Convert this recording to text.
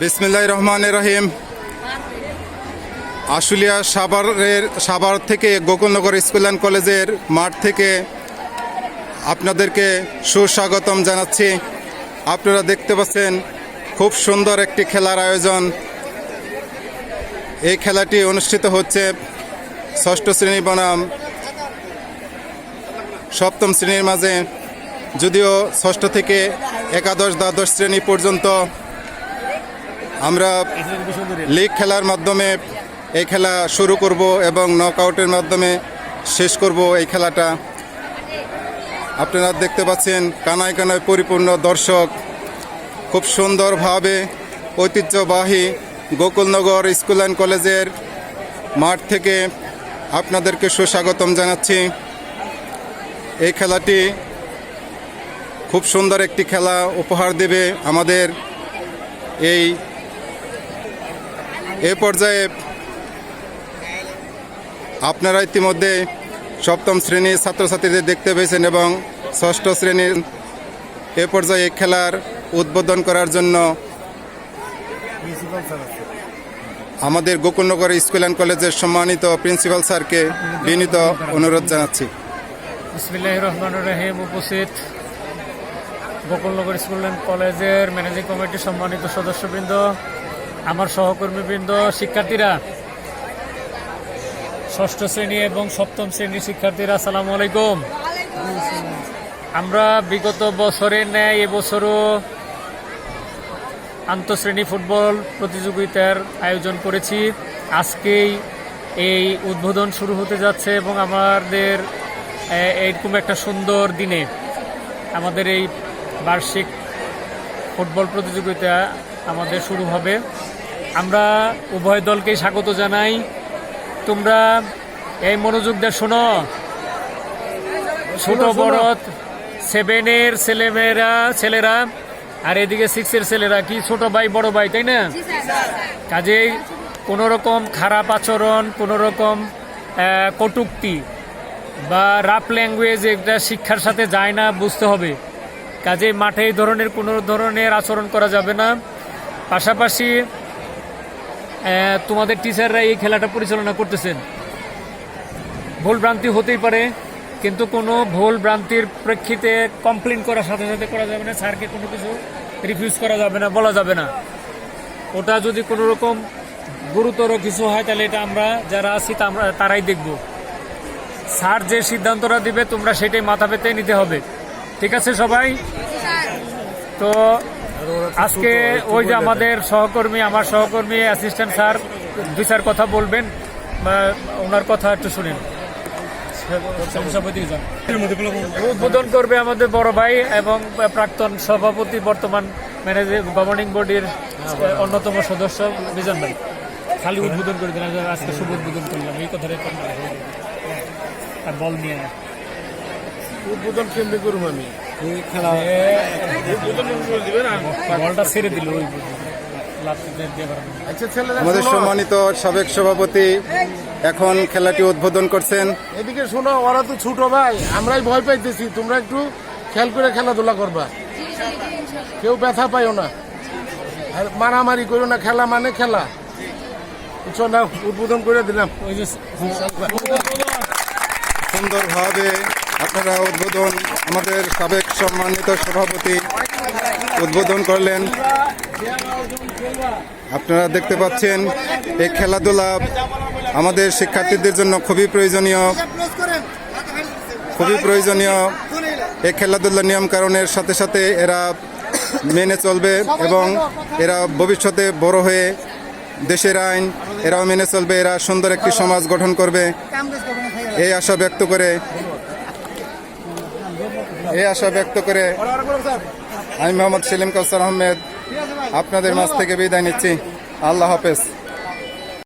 বিসমিল্লাহ রহমান রহিম আশুলিয়া সাভারের, সাভার থেকে গোকুলনগর স্কুল অ্যান্ড কলেজের মাঠ থেকে আপনাদেরকে সুস্বাগতম জানাচ্ছি। আপনারা দেখতে পাচ্ছেন, খুব সুন্দর একটি খেলার আয়োজন। এই খেলাটি অনুষ্ঠিত হচ্ছে ষষ্ঠ শ্রেণি বনাম। সপ্তম শ্রেণির মাঝে, যদিও ষষ্ঠ থেকে একাদশ দ্বাদশ শ্রেণি পর্যন্ত আমরা লিগ খেলার মাধ্যমে এই খেলা শুরু করব এবং নকআউটের মাধ্যমে শেষ করব এই খেলাটা। আপনারা দেখতে পাচ্ছেন কানায় কানায় পরিপূর্ণ দর্শক। খুব সুন্দরভাবে ঐতিহ্যবাহী গোকুলনগর স্কুল অ্যান্ড কলেজের মাঠ থেকে আপনাদেরকে সুস্বাগতম জানাচ্ছি। এই খেলাটি খুব সুন্দর একটি খেলা উপহার দেবে আমাদের এই এ পর্যায়ে আপনারা ইতিমধ্যে সপ্তম শ্রেণির ছাত্রছাত্রীদের দেখতে পেয়েছেন এবং ষষ্ঠ শ্রেণির এ পর্যায়ে খেলার উদ্বোধন করার জন্য আমাদের গোকুলনগর স্কুল অ্যান্ড কলেজের সম্মানিত প্রিন্সিপাল স্যারকে বিনীত অনুরোধ জানাচ্ছি। বিসমিল্লাহ রহমান রহিম। উপস্থিত গোকুলনগর স্কুল অ্যান্ড কলেজের ম্যানেজিং কমিটির সম্মানিত সদস্যবৃন্দ আমার সহকর্মীবৃন্দ, শিক্ষার্থীরা, ষষ্ঠ শ্রেণি এবং সপ্তম শ্রেণির শিক্ষার্থীরা, আসসালামু আলাইকুম। আমরা বিগত বছরের ন্যায় এবছরও আন্তঃশ্রেণী ফুটবল প্রতিযোগিতার আয়োজন করেছি। আজকেই এই উদ্বোধন শুরু হতে যাচ্ছে এবং আমাদের এরকম একটা সুন্দর দিনে আমাদের এই বার্ষিক ফুটবল প্রতিযোগিতা আমাদের শুরু হবে। আমরা উভয় দলকে স্বাগত জানাই। তোমরা এই মনোযোগ দিয়ে শোনো। ছোট বড় সেভেনের ছেলেমেয়েরা ছেলেরা আর এদিকে সিক্সের ছেলেরা কি ছোট ভাই বড় ভাই তাই না? কাজেই কোনো রকম খারাপ আচরণ কোনো রকম কটুক্তি বা রাফ ল্যাঙ্গুয়েজ এটা শিক্ষার সাথে যায় না বুঝতে হবে। কাজেই মাঠে এই ধরনের কোনো ধরনের আচরণ করা যাবে না। পাশাপাশি তোমাদের টিচাররা এই খেলাটা পরিচালনা করতেছেন। ভুল ভ্রান্তি হতেই পারে, কিন্তু কোনো ভুল ভ্রান্তির প্রেক্ষিতে কমপ্লেন করার সাথে সাথে করা যাবে না, স্যারকে কোনো কিছু রিফিউজ করা যাবে না, বলা যাবে না। ওটা যদি কোনো রকম গুরুতর কিছু হয়, তাহলে এটা আমরা যারা আছি আমরা, তারাই দেখব। স্যার যে সিদ্ধান্তটা দিবে, তোমরা সেটাই মাথা পেতে নিতে হবে। ঠিক আছে সবাই? তো আজকে ওই যে আমাদের সহকর্মী, আমার সহকর্মী অ্যাসিস্ট্যান্ট স্যার দুই চার কথা বলবেন, বা ওনার কথা একটু শুনেন। উদ্বোধন করবে আমাদের বড় ভাই এবং প্রাক্তন সভাপতি, বর্তমান ম্যানেজার গভর্নিং বডির অন্যতম সদস্য বিজন ভাই। খালি উদ্বোধন করে দিলাম আজকে শুভ উদ্বোধন করলাম। এই কথা বল নিয়ে উদ্বোধন কেমনি করুম আমি। বলটা ছেড়ে দিল ওই। আচ্ছা ছেলেরা আমাদের সম্মানিত সাবেক সভাপতি এখন খেলাটি উদ্বোধন করছেন। এদিকে শোনো ওরা তো ছোট ভাই আমরাই ভয় পাইতেছি তোমরা একটু খেয়াল করে খেলাধুলা করবা। কেউ ব্যথা পাইও না। আর মারামারি করো না খেলা মানে খেলা। বুঝছ না উদ্বোধন করে দিলাম। সুন্দরভাবে আপনারা উদ্বোধন, আমাদের সাবেক সম্মানিত সভাপতি উদ্বোধন করলেন। আপনারা দেখতে পাচ্ছেন, এই খেলাধুলা আমাদের শিক্ষার্থীদের জন্য খুবই প্রয়োজনীয়। খুবই প্রয়োজনীয় এই খেলাধুলার নিয়ম কারণের সাথে সাথে এরা মেনে চলবে এবং এরা ভবিষ্যতে বড় হয়ে দেশের আইন, এরাও মেনে চলবে, এরা সুন্দর একটি সমাজ গঠন করবে। এই আশা ব্যক্ত করে এই আশা ব্যক্ত করে আমি মোহাম্মদ সেলিম কৌসার আহমেদ, আপনাদের মাছ থেকে বিদায় নিচ্ছি। আল্লাহ হাফেজ।